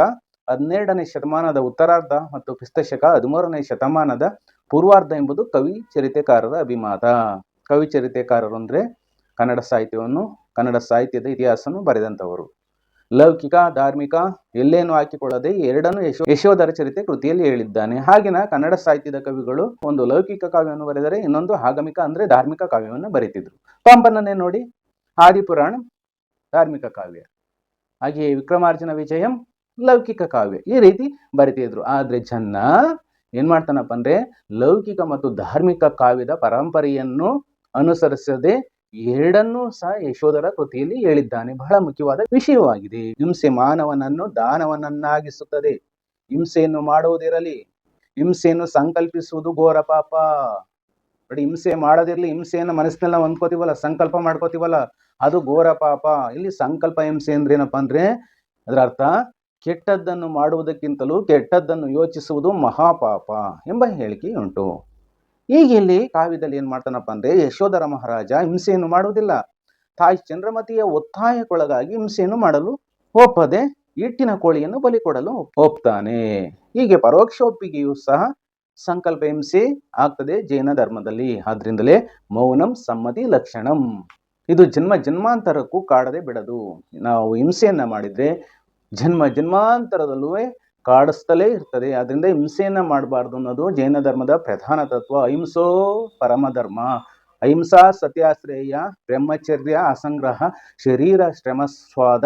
ಹನ್ನೆರಡನೇ ಶತಮಾನದ ಉತ್ತರಾರ್ಧ ಮತ್ತು ಕ್ರಿಸ್ತಶಕ ಹದಿಮೂರನೇ ಶತಮಾನದ ಪೂರ್ವಾರ್ಧ ಎಂಬುದು ಕವಿ ಚರಿತೆಕಾರರ ಅಭಿಮತ. ಕವಿ ಚರಿತೆಕಾರರು ಅಂದ್ರೆ ಕನ್ನಡ ಸಾಹಿತ್ಯವನ್ನು, ಕನ್ನಡ ಸಾಹಿತ್ಯದ ಇತಿಹಾಸವನ್ನು ಬರೆದಂಥವರು. ಲೌಕಿಕ, ಧಾರ್ಮಿಕ ಎಲ್ಲೇನು ಹಾಕಿಕೊಳ್ಳದೆ ಎರಡನ್ನು ಯಶೋ ಯಶೋಧರ ಚರಿತೆ ಕೃತಿಯಲ್ಲಿ ಹೇಳಿದ್ದಾನೆ. ಹಾಗೆನ ಕನ್ನಡ ಸಾಹಿತ್ಯದ ಕವಿಗಳು ಒಂದು ಲೌಕಿಕ ಕಾವ್ಯವನ್ನು ಬರೆದರೆ ಇನ್ನೊಂದು ಆಗಮಿಕ ಅಂದ್ರೆ ಧಾರ್ಮಿಕ ಕಾವ್ಯವನ್ನು ಬರೀತಿದ್ರು. ಪಂಪನನ್ನೇ ನೋಡಿ, ಆದಿಪುರಾಣ ಧಾರ್ಮಿಕ ಕಾವ್ಯ. ಹಾಗೆಯೇ ವಿಕ್ರಮಾರ್ಜುನ ವಿಜಯಂ ಲೌಕಿಕ ಕಾವ್ಯ. ಈ ರೀತಿ ಬರಿತಿದ್ರು. ಆದ್ರೆ ಜನ್ನ ಏನ್ ಮಾಡ್ತಾನಪ್ಪ ಅಂದ್ರೆ ಲೌಕಿಕ ಮತ್ತು ಧಾರ್ಮಿಕ ಕಾವ್ಯದ ಪರಂಪರೆಯನ್ನು ಅನುಸರಿಸದೆ ಎರಡನ್ನೂ ಸಹ ಯಶೋಧರ ಕೃತಿಯಲ್ಲಿ ಹೇಳಿದ್ದಾನೆ. ಬಹಳ ಮುಖ್ಯವಾದ ವಿಷಯವಾಗಿದೆ. ಹಿಂಸೆ ಮಾನವನನ್ನು ದಾನವನನ್ನಾಗಿಸುತ್ತದೆ. ಹಿಂಸೆಯನ್ನು ಮಾಡುವುದಿರಲಿ, ಹಿಂಸೆಯನ್ನು ಸಂಕಲ್ಪಿಸುವುದು ಘೋರ ಪಾಪ. ನೋಡಿ, ಹಿಂಸೆ ಮಾಡೋದಿರಲಿ, ಹಿಂಸೆಯನ್ನು ಮನಸ್ಸಿನಲ್ಲಿ ನಾವು ಸಂಕಲ್ಪ ಮಾಡ್ಕೋತೀವಲ್ಲ, ಅದು ಘೋರ ಪಾಪ. ಇಲ್ಲಿ ಸಂಕಲ್ಪ ಹಿಂಸೆ ಅಂದ್ರೆ ಏನಪ್ಪಾ ಅಂದ್ರೆ, ಅದರ ಅರ್ಥ, ಕೆಟ್ಟದ್ದನ್ನು ಮಾಡುವುದಕ್ಕಿಂತಲೂ ಕೆಟ್ಟದ್ದನ್ನು ಯೋಚಿಸುವುದು ಮಹಾಪಾಪ ಎಂಬ ಹೇಳಿಕೆ ಉಂಟು. ಈಗ ಇಲ್ಲಿ ಕಾವ್ಯದಲ್ಲಿ ಏನು ಮಾಡ್ತಾನಪ್ಪ ಅಂದ್ರೆ ಯಶೋಧರ ಮಹಾರಾಜ ಹಿಂಸೆಯನ್ನು ಮಾಡುವುದಿಲ್ಲ. ತಾಯಿ ಚಂದ್ರಮತಿಯ ಒತ್ತಾಯಕ್ಕೊಳಗಾಗಿ ಹಿಂಸೆಯನ್ನು ಮಾಡಲು ಒಪ್ಪದೆ ಇಟ್ಟಿನ ಕೋಳಿಯನ್ನು ಬಲಿ ಕೊಡಲು ಒಪ್ತಾನೆ. ಹೀಗೆ ಪರೋಕ್ಷ ಒಪ್ಪಿಗೆಯೂ ಸಹ ಸಂಕಲ್ಪ ಹಿಂಸೆ ಆಗ್ತದೆ ಜೈನ ಧರ್ಮದಲ್ಲಿ. ಆದ್ರಿಂದಲೇ ಮೌನಂ ಸಮ್ಮತಿ ಲಕ್ಷಣಂ. ಇದು ಜನ್ಮ ಜನ್ಮಾಂತರಕ್ಕೂ ಕಾಡದೆ ಬಿಡದು. ನಾವು ಹಿಂಸೆಯನ್ನ ಮಾಡಿದ್ರೆ ಜನ್ಮ ಜನ್ಮಾಂತರದಲ್ಲೂ ಕಾಡಿಸ್ತಲೇ ಇರ್ತದೆ. ಅದರಿಂದ ಹಿಂಸೆಯನ್ನು ಮಾಡಬಾರ್ದು ಅನ್ನೋದು ಜೈನ ಧರ್ಮದ ಪ್ರಧಾನ ತತ್ವ. ಅಹಿಂಸೋ ಪರಮಧರ್ಮ ಅಹಿಂಸಾ ಸತ್ಯಾಶ್ರೇಯ ಬ್ರಹ್ಮಚರ್ಯ ಅಸಂಗ್ರಹ ಶರೀರ ಶ್ರಮಸ್ವಾದ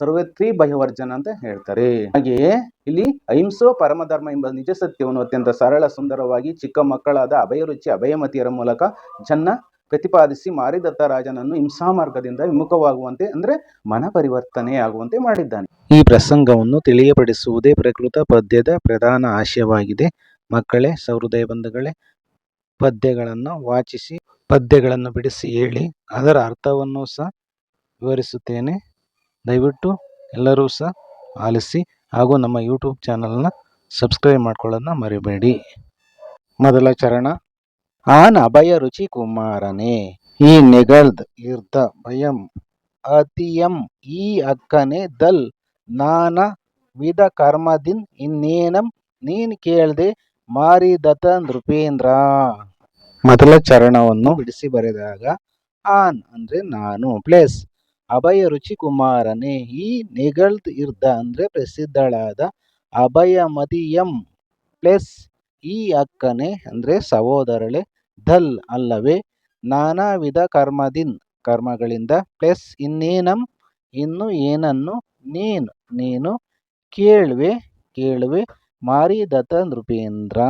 ಸರ್ವತ್ರಿ ಭಯವರ್ಜನ ಅಂತ ಹೇಳ್ತಾರೆ. ಹಾಗೆಯೇ ಇಲ್ಲಿ ಅಹಿಂಸೋ ಪರಮಧರ್ಮ ಎಂಬ ನಿಜ ಸತ್ಯವನ್ನು ಅತ್ಯಂತ ಸರಳ ಸುಂದರವಾಗಿ ಚಿಕ್ಕ ಮಕ್ಕಳಾದ ಅಭಯರುಚಿ ಅಭಯಮತಿಯರ ಮೂಲಕ ಜನ್ನ ಪ್ರತಿಪಾದಿಸಿ ಮಾರಿದತ್ತ ರಾಜನನ್ನು ಹಿಂಸಾ ಮಾರ್ಗದಿಂದ ವಿಮುಖವಾಗುವಂತೆ, ಅಂದ್ರೆ ಮನ ಪರಿವರ್ತನೆ ಆಗುವಂತೆ ಮಾಡಿದ್ದಾನೆ. ಈ ಪ್ರಸಂಗವನ್ನು ತಿಳಿಯಪಡಿಸುವುದೇ ಪ್ರಕೃತ ಪದ್ಯದ ಪ್ರಧಾನ ಆಶಯವಾಗಿದೆ. ಮಕ್ಕಳೇ, ಸಹೃದಯ ಬಂಧುಗಳೇ, ಪದ್ಯಗಳನ್ನು ವಾಚಿಸಿ, ಪದ್ಯಗಳನ್ನು ಬಿಡಿಸಿ ಹೇಳಿ, ಅದರ ಅರ್ಥವನ್ನು ಸಹ ವಿವರಿಸುತ್ತೇನೆ. ದಯವಿಟ್ಟು ಎಲ್ಲರೂ ಸಹ ಆಲಿಸಿ ಹಾಗೂ ನಮ್ಮ ಯೂಟ್ಯೂಬ್ ಚಾನಲ್ನ ಸಬ್ಸ್ಕ್ರೈಬ್ ಮಾಡ್ಕೊಳ್ಳೋದನ್ನ ಮರಿಬೇಡಿ. ಮೊದಲ ಚರಣ. ಆನ್ ಅಭಯ ರುಚಿ ಕುಮಾರನೇ ಈ ನೆಗಳ್ದ್ ಇರ್ದ ಭಯಂ. ಅತಿಯಂ ಈ ಅಕ್ಕನೆ ದಲ್ ನಾನ ವಿಧ ಕರ್ಮದಿನ್ ಇನ್ನೇನಂ ನೀನ್ ಕೇಳ್ದೆ ಮಾರಿದತ ನೃಪೇಂದ್ರ. ಮೊದಲ ಚರಣವನ್ನು ಬಿಡಿಸಿ ಬರೆದಾಗ ಆನ್ ಅಂದ್ರೆ ನಾನು. ಪ್ಲೇಸ್ ಅಭಯ ರುಚಿ ಕುಮಾರನೇ, ಈ ನೆಗಳ್ದ್ ಇರ್ದ ಅಂದ್ರೆ ಪ್ರಸಿದ್ಧಳಾದ ಅಭಯ ಮದಿಯಂ. ಪ್ಲಸ್ ಈ ಅಕ್ಕನೆ ಅಂದ್ರೆ ಸಹೋದರಳೆ ಧಲ್ ಅಲ್ಲವೇ? ನಾನಾ ವಿಧ ಕರ್ಮದಿನ್ ಕರ್ಮಗಳಿಂದ ಪ್ಲಸ್ ಇನ್ನೇನಂ? ಇನ್ನು ಏನನ್ನು? ನೀನು ನೀನು ಕೇಳುವೆ ಕೇಳುವೆ. ಮಾರಿದತ ನೃಪೇಂದ್ರ.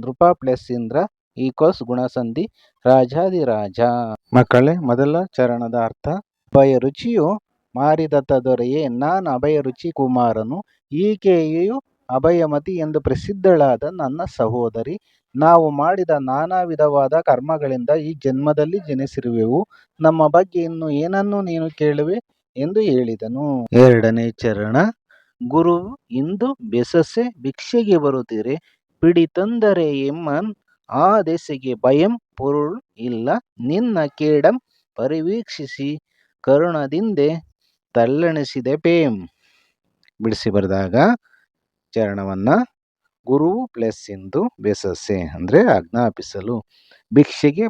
ನೃಪ ಪ್ಲಸ್ ಇಂದ್ರ ಈಕ್ವಲ್ಸ್ ಗುಣಸಂಧಿ ರಾಜಾದಿರಾಜ ಮಕ್ಕಳೇ, ಮೊದಲ ಚರಣದ ಅರ್ಥ, ಅಭಯ ರುಚಿಯು ಮಾರಿದತ್ತ ದೊರೆಯೇ. ನಾನು ಅಭಯ ರುಚಿ ಕುಮಾರನು, ಈಕೆಯು ಅಭಯಮತಿ ಎಂದು ಪ್ರಸಿದ್ಧಳಾದ ನನ್ನ ಸಹೋದರಿ. ನಾವು ಮಾಡಿದ ನಾನಾ ವಿಧವಾದ ಕರ್ಮಗಳಿಂದ ಈ ಜನ್ಮದಲ್ಲಿ ಜನಿಸಿರುವೆವು. ನಮ್ಮ ಬಗ್ಗೆ ಇನ್ನು ಏನನ್ನು ನೀನು ಕೇಳುವೆ? ಎಂದು ಹೇಳಿದನು. ಎರಡನೇ ಚರಣ. ಗುರು, ಇಂದು ಬೆಸಸೆ ಭಿಕ್ಷೆಗೆ ಬರುತ್ತೀರಿ. ಪಿಡಿ ತಂದರೆ ಎಮ್ಮನ್. ಆ ದೆಸೆಗೆ ಭಯಂ ಪೊರುಳ್ ಇಲ್ಲ. ನಿನ್ನ ಕೇಡಂ ಪರಿವೀಕ್ಷಿಸಿ. ಕರುಣದಿಂದೆ ತಲ್ಲಣಿಸಿದೆ ಪೇಂ ಬಿಡಿಸಿ ಬರೆದಾಗ ಚರಣವನ್ನ ಗುರುವು ಪ್ಲಸ್ ಇಂದು ಬೆಸಸೆ ಅಂದರೆ ಆಜ್ಞಾಪಿಸಲು. ಭಿಕ್ಷೆಗೆ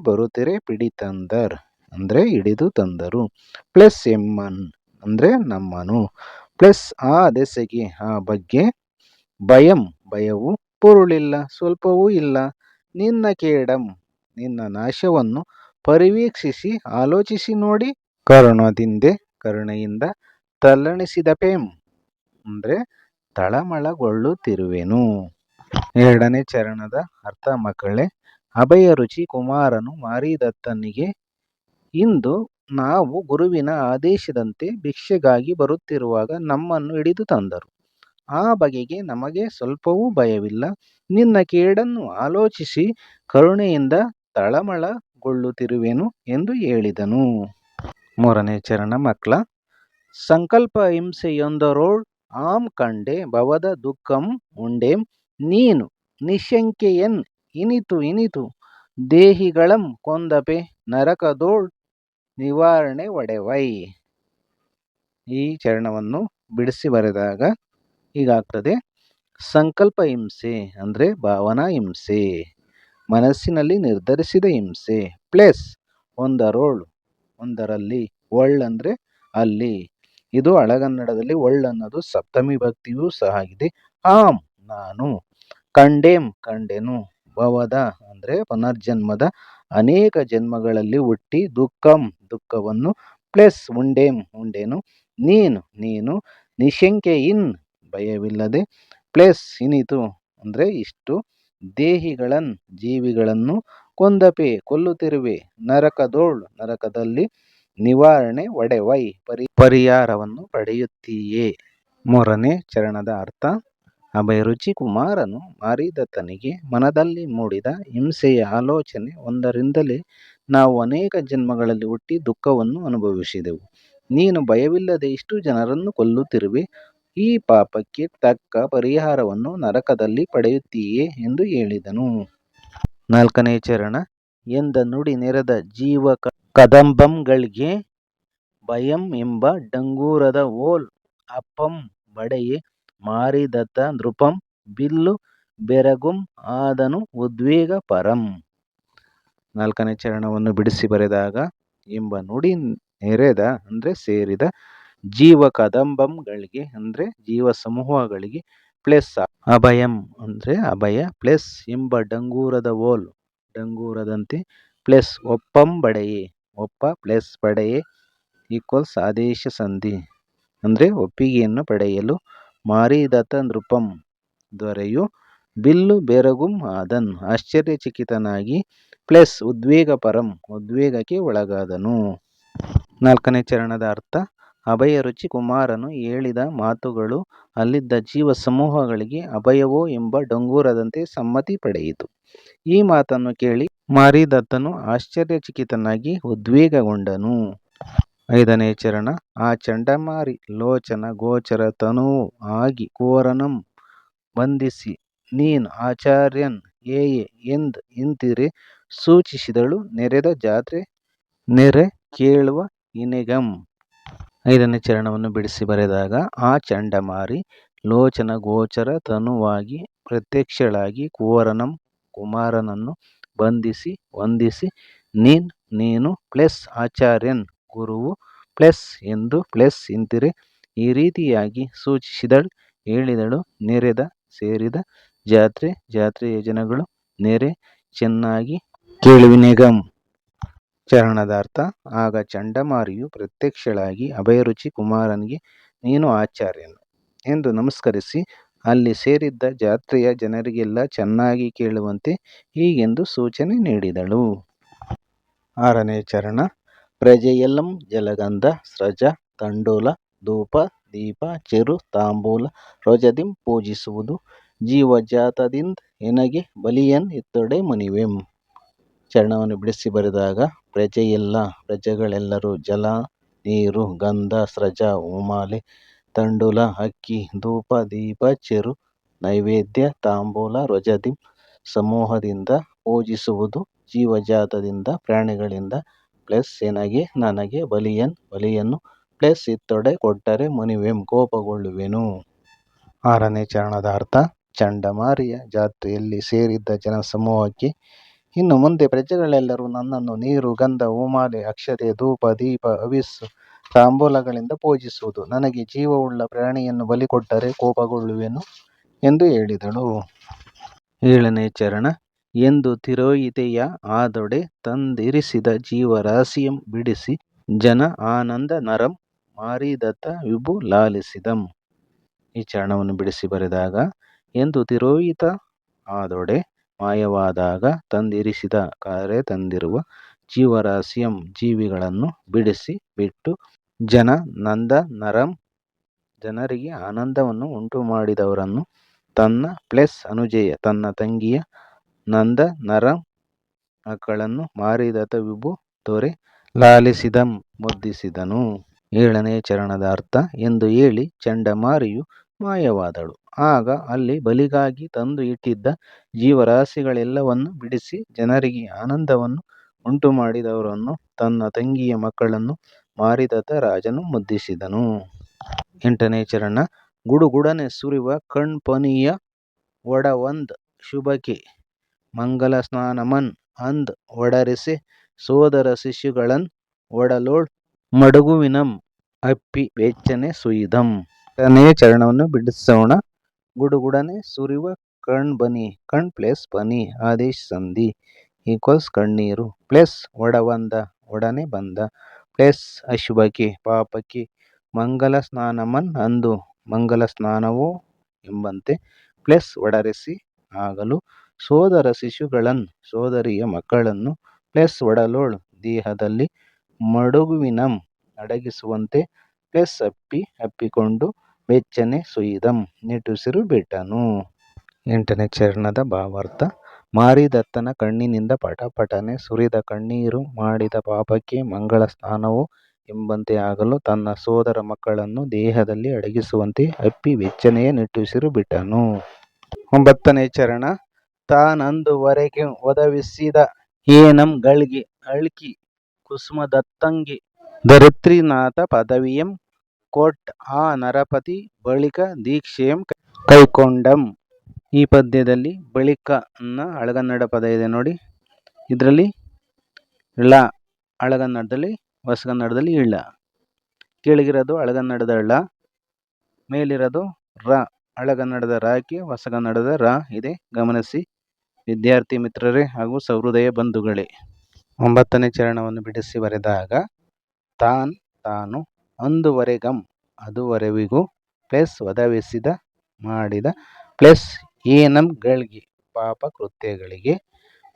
ಪಿಡಿ ತಂದರ್ ಅಂದರೆ ಹಿಡಿದು ತಂದರು. ಪ್ಲಸ್ ಎಮ್ಮನ್ ಅಂದರೆ ನಮ್ಮನು. ಪ್ಲಸ್ ಆ ದೆಸೆಗೆ ಆ ಬಗ್ಗೆ ಭಯಂ ಭಯವು ಪುರುಳಿಲ್ಲ, ಸ್ವಲ್ಪವೂ ಇಲ್ಲ. ನಿನ್ನ ಕೇಡಂ, ನಿನ್ನ ನಾಶವನ್ನು ಪರಿವೀಕ್ಷಿಸಿ, ಆಲೋಚಿಸಿ ನೋಡಿ. ಕರುಣದಿಂದೆ, ಕರುಣೆಯಿಂದ ತಲ್ಲಣಿಸಿದ ಪೇಂ ಅಂದರೆ ತಳಮಳಗೊಳ್ಳುತ್ತಿರುವೆನು. ಎರಡನೇ ಚರಣದ ಅರ್ಥ ಮಕ್ಕಳೇ, ಅಭಯ ರುಚಿ ಕುಮಾರನು ಮಾರಿದತ್ತನಿಗೆ, ಇಂದು ನಾವು ಗುರುವಿನ ಆದೇಶದಂತೆ ಭಿಕ್ಷೆಗಾಗಿ ಬರುತ್ತಿರುವಾಗ ನಮ್ಮನ್ನು ಹಿಡಿದು ತಂದರು. ಆ ಬಗೆಗೆ ನಮಗೆ ಸ್ವಲ್ಪವೂ ಭಯವಿಲ್ಲ. ನಿನ್ನ ಕೇಡನ್ನು ಆಲೋಚಿಸಿ ಕರುಣೆಯಿಂದ ತಳಮಳಗೊಳ್ಳುತ್ತಿರುವೆನು ಎಂದು ಹೇಳಿದನು. ಮೂರನೇ ಚರಣ ಮಕ್ಕಳ, ಸಂಕಲ್ಪ ಹಿಂಸೆಯೊಂದರೋಳ್ ಆಂ ಕಂಡೆ ಭವದ ದುಃಖಂ ಉಂಡೆಂ ನೀನು ಇನಿತು ಇನಿತು ದೇಹಿಗಳಂ ಕೊಂದಪೆ ನರಕದೋಳ್ ನಿವಾರಣೆ ಒಡೆವೈ. ಈ ಚರಣವನ್ನು ಬಿಡಿಸಿ ಬರೆದಾಗ ಹೀಗಾಗ್ತದೆ. ಸಂಕಲ್ಪ ಹಿಂಸೆ ಅಂದರೆ ಭಾವನಾ ಹಿಂಸೆ. ಮನಸ್ಸಿನಲ್ಲಿ ನಿರ್ಧರಿಸಿದ ಹಿಂಸೆ. ಪ್ಲಸ್ ಒಂದರೋಳು ಒಂದರಲ್ಲಿ ಒಳ್ ಅಂದರೆ ಅಲ್ಲಿ. ಇದು ಹಳಗನ್ನಡದಲ್ಲಿ ಒಳ್ ಅನ್ನೋದು ಸಪ್ತಮಿ ಭಕ್ತಿಯೂ ಸಹ ಆಗಿದೆ. ಆಮ್ ನಾನು. ಕಂಡೇಂ ಕಂಡೆನು, ಭವದ ಅಂದರೆ ಪುನರ್ಜನ್ಮದ ಅನೇಕ ಜನ್ಮಗಳಲ್ಲಿ ಹುಟ್ಟಿ ದುಃಖಂ, ದುಃಖವನ್ನು ಪ್ಲಸ್ ಉಂಡೇಮ್, ಉಂಡೆನು, ನೀನು ನೀನು ನಿಶಂಕೆಯಿನ್ ಭಯವಿಲ್ಲದೆ ಪ್ಲಸ್ ಇನಿತು ಅಂದರೆ ಇಷ್ಟು ದೇಹಿಗಳನ್ ಜೀವಿಗಳನ್ನು ಕೊಂದಪೆ, ಕೊಲ್ಲುತ್ತಿರುವೆ, ನರಕದೋಳ್, ನರಕದಲ್ಲಿ ನಿವಾರಣೆ ಒಡೆವೈ, ಪರಿ, ಪರಿಹಾರವನ್ನು ಪಡೆಯುತ್ತೀಯೇ. ಮೂರನೇ ಚರಣದ ಅರ್ಥ ಅಭಯರುಚಿ ಕುಮಾರನು ಮಾರಿದತ್ತನಿಗೆ ಮನದಲ್ಲಿ ಮೂಡಿದ ಹಿಂಸೆಯ ಆಲೋಚನೆ ಒಂದರಿಂದಲೇ ನಾವು ಅನೇಕ ಜನ್ಮಗಳಲ್ಲಿ ಹುಟ್ಟಿ ದುಃಖವನ್ನು ಅನುಭವಿಸಿದೆವು. ನೀನು ಭಯವಿಲ್ಲದೆ ಇಷ್ಟು ಜನರನ್ನು ಕೊಲ್ಲುತ್ತಿರುವೆ. ಈ ಪಾಪಕ್ಕೆ ತಕ್ಕ ಪರಿಹಾರವನ್ನು ನರಕದಲ್ಲಿ ಪಡೆಯುತ್ತೀಯೇ ಎಂದು ಹೇಳಿದನು. ನಾಲ್ಕನೇ ಚರಣ, ಎಂದ ನುಡಿ ನೆರೆದ ಜೀವ ಕದಂಬಂಗಳಿಗೆ ಭಯಂ ಎಂಬ ಡಂಗೂರದ ಓಲ್ ಅಪ್ಪಂ ಬಡೆಯೆ ಮಾರಿದತ್ತ ನೃಪಂ, ಬಿಲ್ಲು ಬೆರಗುಂ ಆದನು ಉದ್ವೇಗ ಪರಂ. ನಾಲ್ಕನೇ ಚರಣವನ್ನು ಬಿಡಿಸಿ ಬರೆದಾಗ, ಎಂಬ ನುಡಿ ನೆರೆದ ಅಂದರೆ ಸೇರಿದ ಜೀವ ಕದಂಬಂಗಳಿಗೆ ಅಂದರೆ ಜೀವ ಸಮೂಹಗಳಿಗೆ ಪ್ಲಸ್ ಅಭಯಂ ಅಂದರೆ ಅಭಯ ಪ್ಲಸ್ ಎಂಬ ಡಂಗೂರದ ಓಲ್, ಡಂಗೂರದಂತೆ ಪ್ಲಸ್ ಒಪ್ಪಂ ಬಡೆಯೆ, ಒಪ್ಪ ಪ್ಲಸ್ ಪಡೆಯೆ ಈಕ್ವಲ್ಸ್ ಆದೇಶ ಸಂಧಿ, ಅಂದರೆ ಒಪ್ಪಿಗೆಯನ್ನು ಪಡೆಯಲು ಮಾರಿದತ್ತ ನೃಪಂ ದೊರೆಯು ಬಿಲ್ಲು ಬೆರಗುಂ ಆದನ್. ಆಶ್ಚರ್ಯಚಕಿತನಾಗಿ ಪ್ಲಸ್ ಉದ್ವೇಗ ಪರಂ ಉದ್ವೇಗಕ್ಕೆ ಒಳಗಾದನು. ನಾಲ್ಕನೇ ಚರಣದ ಅರ್ಥ, ಅಭಯ ರುಚಿ ಕುಮಾರನು ಹೇಳಿದ ಮಾತುಗಳು ಅಲ್ಲಿದ್ದ ಜೀವ ಸಮೂಹಗಳಿಗೆ ಅಭಯವೋ ಎಂಬ ಡಂಗೂರದಂತೆ ಸಮ್ಮತಿ ಪಡೆಯಿತು. ಈ ಮಾತನ್ನು ಕೇಳಿ ಮಾರಿದತ್ತನು ಆಶ್ಚರ್ಯಚಕಿತನಾಗಿ ಉದ್ವೇಗಗೊಂಡನು. ಐದನೇ ಚರಣ, ಆ ಚಂಡಮಾರಿ ಲೋಚನ ಗೋಚರ ತನುವು ಆಗಿ ಕೋರನಂ ಬಂಧಿಸಿ, ನೀನ್ ಆಚಾರ್ಯನ್ ಏಯೆ ಎಂದ್ ಇಂತಿರೆ ಸೂಚಿಸಿದಳು ನೆರೆದ ಜಾತ್ರೆ, ನೆರೆ ಕೇಳುವ ಇನೆಗಂ. ಐದನೇ ಚರಣವನ್ನು ಬಿಡಿಸಿ ಬರೆದಾಗ, ಆ ಚಂಡಮಾರಿ ಲೋಚನ ಗೋಚರ ತನುವಾಗಿ ಪ್ರತ್ಯಕ್ಷಳಾಗಿ ಕುವರನಂ ಕುಮಾರನನ್ನು ಬಂಧಿಸಿ, ವಂದಿಸಿ, ನೀನ್, ನೀನು ಪ್ಲಸ್ ಆಚಾರ್ಯನ್ ಗುರುವು ಪ್ಲಸ್ ಎಂದು ಪ್ಲಸ್ ಇಂತಿರೆ ಈ ರೀತಿಯಾಗಿ ಸೂಚಿಸಿದಳು, ಹೇಳಿದಳು, ನೆರೆದ, ಸೇರಿದ, ಜಾತ್ರೆ ಜಾತ್ರೆಯ ಜನಗಳು ನೆರೆ, ಚೆನ್ನಾಗಿ ಕೇಳುವಿನೆಗಂ. ನಿಗಮ್ ಚರಣದಾರ್ಥ ಆಗ ಚಂಡಮಾರಿಯು ಪ್ರತ್ಯಕ್ಷಳಾಗಿ ಅಭಯರುಚಿ ಕುಮಾರನಿಗೆ, ನೀನು ಆಚಾರ್ಯನು ಎಂದು ನಮಸ್ಕರಿಸಿ, ಅಲ್ಲಿ ಸೇರಿದ್ದ ಜಾತ್ರೆಯ ಜನರಿಗೆಲ್ಲ ಚೆನ್ನಾಗಿ ಕೇಳುವಂತೆ ಹೀಗೆಂದು ಸೂಚನೆ ನೀಡಿದಳು. ಆರನೇ ಚರಣ ಪ್ರಜೆಯೆಲ್ಲಂ ಜಲಗಂಧ ಸ್ರಜ ತಂಡೂಲ, ಧೂಪ, ದೀಪ, ಚೆರು, ತಾಂಬೂಲ, ರೊಜದಿಂ ಪೂಜಿಸುವುದು. ಜೀವಜಾತದಿಂದ್ ಎನಗೆ ಬಲಿಯನ್ ಇತ್ತೊಡೆ ಮುನಿವೆಂ. ಚರಣವನ್ನು ಬಿಡಿಸಿ ಬರೆದಾಗ, ಪ್ರಜೆಯೆಲ್ಲ, ಪ್ರಜೆಗಳೆಲ್ಲರೂ ಜಲ, ನೀರು, ಗಂಧ ಸ್ರಜ ಉಮಾಲೆ ತಂಡುಲ, ಅಕ್ಕಿ, ಧೂಪ, ದೀಪ, ಚೆರು, ನೈವೇದ್ಯ, ತಾಂಬೂಲ, ರೊಜದಿಂ ಸಮೂಹದಿಂದ ಪೂಜಿಸುವುದು. ಜೀವಜಾತದಿಂದ ಪ್ರಾಣಿಗಳಿಂದ ಪ್ಲಸ್ ಏನಾಗಿ ನನಗೆ ಬಲಿಯನ್, ಬಲಿಯನ್ನು ಪ್ಲಸ್ ಇತ್ತೊಡೆ ಕೊಟ್ಟರೆ ಮುನಿವೆಂ ಕೋಪಗೊಳ್ಳುವೆನು. ಆರನೇ ಚರಣದ ಅರ್ಥ, ಚಂಡಮಾರಿಯ ಜಾತ್ರೆಯಲ್ಲಿ ಸೇರಿದ್ದ ಜನಸಮೂಹಕ್ಕೆ ಇನ್ನು ಮುಂದೆ ಪ್ರಜೆಗಳೆಲ್ಲರೂ ನನ್ನನ್ನು ನೀರು, ಗಂಧ, ಹೂಮಾಲೆ, ಅಕ್ಷತೆ, ಧೂಪ, ದೀಪ, ಅವಿಸ್, ತಾಂಬೂಲಗಳಿಂದ ಪೂಜಿಸುವುದು. ನನಗೆ ಜೀವವುಳ್ಳ ಪ್ರಾಣಿಯನ್ನು ಬಲಿ ಕೊಟ್ಟರೆ ಕೋಪಗೊಳ್ಳುವೆನು ಎಂದು ಹೇಳಿದಳು. ಏಳನೇ ಚರಣ ಎಂದು ತಿರೋಯಿತೆಯ ಆದೊಡೆ ತಂದಿರಿಸಿದ ಜೀವರಾಶಿಯಂ ಬಿಡಿಸಿ ಜನ ಆನಂದ ನರಂ ಮಾರಿದತ ವಿಭು ಲಾಲಿಸಿದಂ. ಈ ಚರಣವನ್ನು ಬಿಡಿಸಿ ಬರೆದಾಗ, ಎಂದು ತಿರೋಯಿತ ಆದೊಡೆ ಮಾಯವಾದಾಗ ತಂದಿರಿಸಿದ ಕರೆ ತಂದಿರುವ ಜೀವರಾಶಿಯಂ ಜೀವಿಗಳನ್ನು ಬಿಡಿಸಿ ಬಿಟ್ಟು ಜನ ನಂದ ನರಂ ಜನರಿಗೆ ಆನಂದವನ್ನು ಉಂಟು ಮಾಡಿದವರನ್ನು ತನ್ನ ಪ್ಲಸ್ ಅನುಜಯ ತನ್ನ ತಂಗಿಯ ನಂದ ನರ ಮಕ್ಕಳನ್ನು ಮಾರಿದತ ವಿಭು ತೋರೆ ಲಾಲಿಸಿದಂ, ಮುದ್ದಿಸಿದನು. ಏಳನೇ ಚರಣದ ಅರ್ಥ, ಎಂದು ಹೇಳಿ ಚಂಡಮಾರಿಯು ಮಾಯವಾದಳು. ಆಗ ಅಲ್ಲಿ ಬಲಿಗಾಗಿ ತಂದು ಇಟ್ಟಿದ್ದ ಜೀವರಾಶಿಗಳೆಲ್ಲವನ್ನು ಬಿಡಿಸಿ ಜನರಿಗೆ ಆನಂದವನ್ನು ಉಂಟು ಮಾಡಿದವರನ್ನು ತನ್ನ ತಂಗಿಯ ಮಕ್ಕಳನ್ನು ಮಾರಿದತ ರಾಜನು ಮುದ್ದಿಸಿದನು. ಎಂಟನೇ ಚರಣ, ಗುಡುಗುಡನೆ ಸುರಿವ ಕಣ್ಪನಿಯ ಒಡವಂದ್ ಶುಭಕೆ ಮಂಗಲ ಸ್ನಾನಮನ್ ಅಂದ್ ಒಡರಿಸಿ ಸೋದರ ಶಿಶುಗಳನ್ ಒಡಲೋಳ್ ಮಡುಗುವಿನಂ ಅಪ್ಪಿ ವೆಚ್ಚನೆ ಸುಯಿದಂ ಎರಡನೇ ಚರಣವನ್ನು ಬಿಡಿಸೋಣ ಗುಡುಗುಡನೆ ಸುರಿವ ಕಣ್ಬನಿ ಕಣ್ ಪ್ಲಸ್ ಬನಿ ಆದೇಶ ಸಂಧಿ, ಈಕ್ವಲ್ಸ್ ಕಣ್ಣೀರು, ಪ್ಲಸ್ ಒಡವಂದ ಒಡನೆ ಬಂದ, ಪ್ಲಸ್ ಅಶುಭಕ್ಕೆ ಪಾಪಕ್ಕೆ ಮಂಗಲ ಸ್ನಾನಮನ್ ಅಂದು, ಮಂಗಲ ಸ್ನಾನವೋ ಎಂಬಂತೆ, ಪ್ಲಸ್ ಒಡರಿಸಿ ಆಗಲು ಸೋದರ ಶಿಶುಗಳನ್, ಸೋದರಿಯ ಮಕ್ಕಳನ್ನು ಪ್ಲಸ್ ಒಡಲೋಳ್ ದೇಹದಲ್ಲಿ ಮಡುಗುವಿನಂ ಅಡಗಿಸುವಂತೆ ಪ್ಲಸ್ ಅಪ್ಪಿ ಅಪ್ಪಿಕೊಂಡು ಬೆಚ್ಚನೆ ಸುಯಿದಂ ನಿಟ್ಟುಸಿರು ಬಿಟ್ಟನು. ಎಂಟನೇ ಚರಣದ ಭಾವಾರ್ಥ, ಮಾರಿದತ್ತನ ಕಣ್ಣಿನಿಂದ ಪಟಪಟನೆ ಸುರಿದ ಕಣ್ಣೀರು ಮಾಡಿದ ಪಾಪಕ್ಕೆ ಮಂಗಳ ಸ್ನಾನವು ಎಂಬಂತೆ ಆಗಲು ತನ್ನ ಸೋದರ ಮಕ್ಕಳನ್ನು ದೇಹದಲ್ಲಿ ಅಡಗಿಸುವಂತೆ ಅಪ್ಪಿ ಬೆಚ್ಚನೆಯ ನಿಟ್ಟುಸಿರು ಬಿಟ್ಟನು. ಒಂಬತ್ತನೇ ಚರಣ ತಾನಂದುವರೆಗೆ ಒದವಿಸಿದ ಏನಂ ಗಳ್ಗೆ ಅಳ್ಕಿ ಕುಸುಮದತ್ತಂಗೆ ಧರಿತ್ರಿನಾಥ ಪದವಿಯಂ ಕೊಟ್ ಆ ನರಪತಿ ಬಳಿಕ ದೀಕ್ಷೆಯಂ ಕೈಕೊಂಡಂ. ಈ ಪದ್ಯದಲ್ಲಿ ಬಳಿಕ ಅನ್ನ ಅಳಗನ್ನಡ ಪದ ಇದೆ ನೋಡಿ. ಇದರಲ್ಲಿ ಳ ಅಳಗನ್ನಡದಲ್ಲಿ, ಹೊಸಗನ್ನಡದಲ್ಲಿ ಇಳ. ಕೆಳಗಿರೋದು ಅಳಗನ್ನಡದ ಳ, ಮೇಲಿರೋದು ರ. ಅಳಗನ್ನಡದ ರಾಕ್ಕೆ ಹೊಸಗನ್ನಡದ ರ ಇದೆ. ಗಮನಿಸಿ. ವಿದ್ಯಾರ್ಥಿ ಮಿತ್ರರೇ ಹಾಗೂ ಸಹೃದಯ ಬಂಧುಗಳೇ, ಒಂಬತ್ತನೇ ಚರಣವನ್ನು ಬಿಡಿಸಿ ಬರೆದಾಗ, ತಾನ್, ತಾನು ಅಂದುವರೆಗಂ ಅದುವರೆವಿಗೂ ಪ್ಲಸ್ ಒದಗಿಸಿದ ಮಾಡಿದ ಪ್ಲಸ್ ಏನಂಗಳಿಗೆ ಪಾಪ ಕೃತ್ಯಗಳಿಗೆ,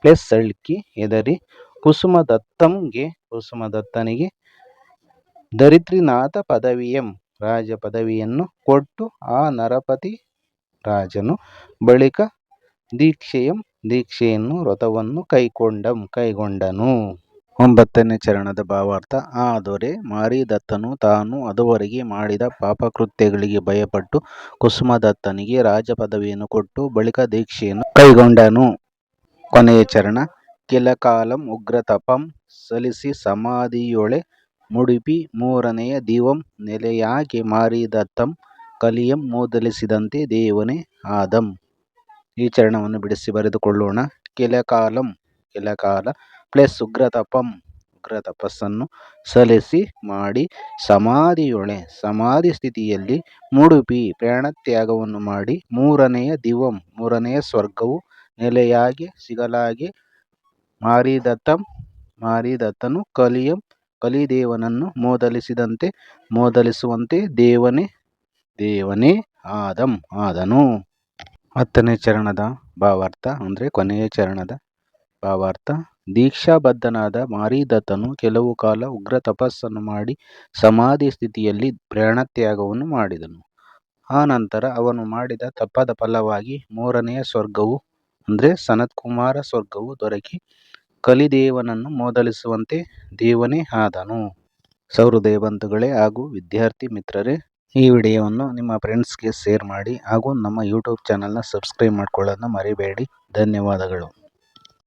ಪ್ಲಸ್ ಅಳ್ಕಿ ಎದರಿ ಕುಸುಮದತ್ತಂಗೆ, ಕುಸುಮದತ್ತನಿಗೆ ದರಿತ್ರಿನಾಥ ಪದವಿಯಂ, ರಾಜ ಪದವಿಯನ್ನು ಕೊಟ್ಟು ಆ ನರಪತಿ ರಾಜನು ಬಳಿಕ ದೀಕ್ಷೆಯಂ ದೀಕ್ಷೆಯನ್ನು ವ್ರತವನ್ನು ಕೈಕೊಂಡ, ಕೈಗೊಂಡನು. ಒಂಬತ್ತನೇ ಚರಣದ ಭಾವಾರ್ಥ, ಆ ದೊರೆ ಮಾರಿದತ್ತನು. ತಾನು ಅದುವರೆಗೆ ಮಾಡಿದ ಪಾಪಕೃತ್ಯಗಳಿಗೆ ಭಯಪಟ್ಟು ಕುಸುಮದತ್ತನಿಗೆ ರಾಜ ಪದವಿಯನ್ನು ಕೊಟ್ಟು ಬಳಿಕ ದೀಕ್ಷೆಯನ್ನು ಕೈಗೊಂಡನು. ಕೊನೆಯ ಚರಣ, ಕೆಲಕಾಲಂ ಉಗ್ರತಪಂ ಸಲಿಸಿ ಸಮಾಧಿಯೊಳೆ ಮುಡಿಪಿ ಮೂರನೆಯ ದಿವಂ ನೆಲೆಯಾಗಿ ಮಾರಿದತ್ತಂ ಕಲಿಯಂ, ಮೂದಲಿಸಿದಂತೆ ದೇವನೇ ಆದಂ. ಈ ಚರಣವನ್ನು ಬಿಡಿಸಿ ಬರೆದುಕೊಳ್ಳೋಣ. ಕೆಲಕಾಲಂ, ಕೆಲಕಾಲ ಪ್ಲಸ್ ಉಗ್ರತಪಂ ಉಗ್ರ ತಪಸ್ಸನ್ನು ಸಲಿಸಿ ಮಾಡಿ ಸಮಾಧಿಯೊಳೆ, ಸಮಾಧಿ ಸ್ಥಿತಿಯಲ್ಲಿ ಮುಡುಪಿ ಪ್ರಾಣತ್ಯಾಗವನ್ನು ಮಾಡಿ ಮೂರನೆಯ ದಿವಂ, ಮೂರನೆಯ ಸ್ವರ್ಗವು ನೆಲೆಯಾಗಿ ಸಿಗಲಾಗಿ ಮಾರಿದತ್ತಂ, ಮಾರಿದತ್ತನು ಕಲಿಯಂ, ಕಲಿದೇವನನ್ನು ಮೋದಲಿಸಿದಂತೆ, ಮೋದಲಿಸುವಂತೆ ದೇವನೇ ದೇವನೇ ಆದಂ, ಆದನು. ಹತ್ತನೇ ಚರಣದ ಭಾವಾರ್ಥ ಅಂದರೆ ಕೊನೆಯ ಚರಣದ ಭಾವಾರ್ಥ. ದೀಕ್ಷಾಬದ್ಧನಾದ ಮಾರೀದತ್ತನು ಕೆಲವು ಕಾಲ ಉಗ್ರ ತಪಸ್ಸನ್ನು ಮಾಡಿ ಸಮಾಧಿ ಸ್ಥಿತಿಯಲ್ಲಿ ಪ್ರಾಣತ್ಯಾಗವನ್ನು ಮಾಡಿದನು. ಆ ನಂತರ ಅವನು ಮಾಡಿದ ತಪದ ಫಲವಾಗಿ ಮೂರನೆಯ ಸ್ವರ್ಗವು ಅಂದರೆ ಸನತ್ಕುಮಾರ ಸ್ವರ್ಗವು ದೊರಕಿ ಕಲಿದೇವನನ್ನು ಮೋದಲಿಸುವಂತೆ ದೇವನೇ ಆದನು. ಸೌರದೇವಂತುಗಳೇ ಹಾಗೂ ವಿದ್ಯಾರ್ಥಿ ಮಿತ್ರರೇ ಈ ವಿಡಿಯೋವನ್ನು ನಿಮ್ಮ ಫ್ರೆಂಡ್ಸ್ಗೆ ಶೇರ್ ಮಾಡಿ ಹಾಗೂ ನಮ್ಮ ಯೂಟ್ಯೂಬ್ ಚಾನಲ್ನ ಸಬ್ಸ್ಕ್ರೈಬ್ ಮಾಡ್ಕೊಳ್ಳೋದನ್ನ ಮರಿಬೇಡಿ. ಧನ್ಯವಾದಗಳು.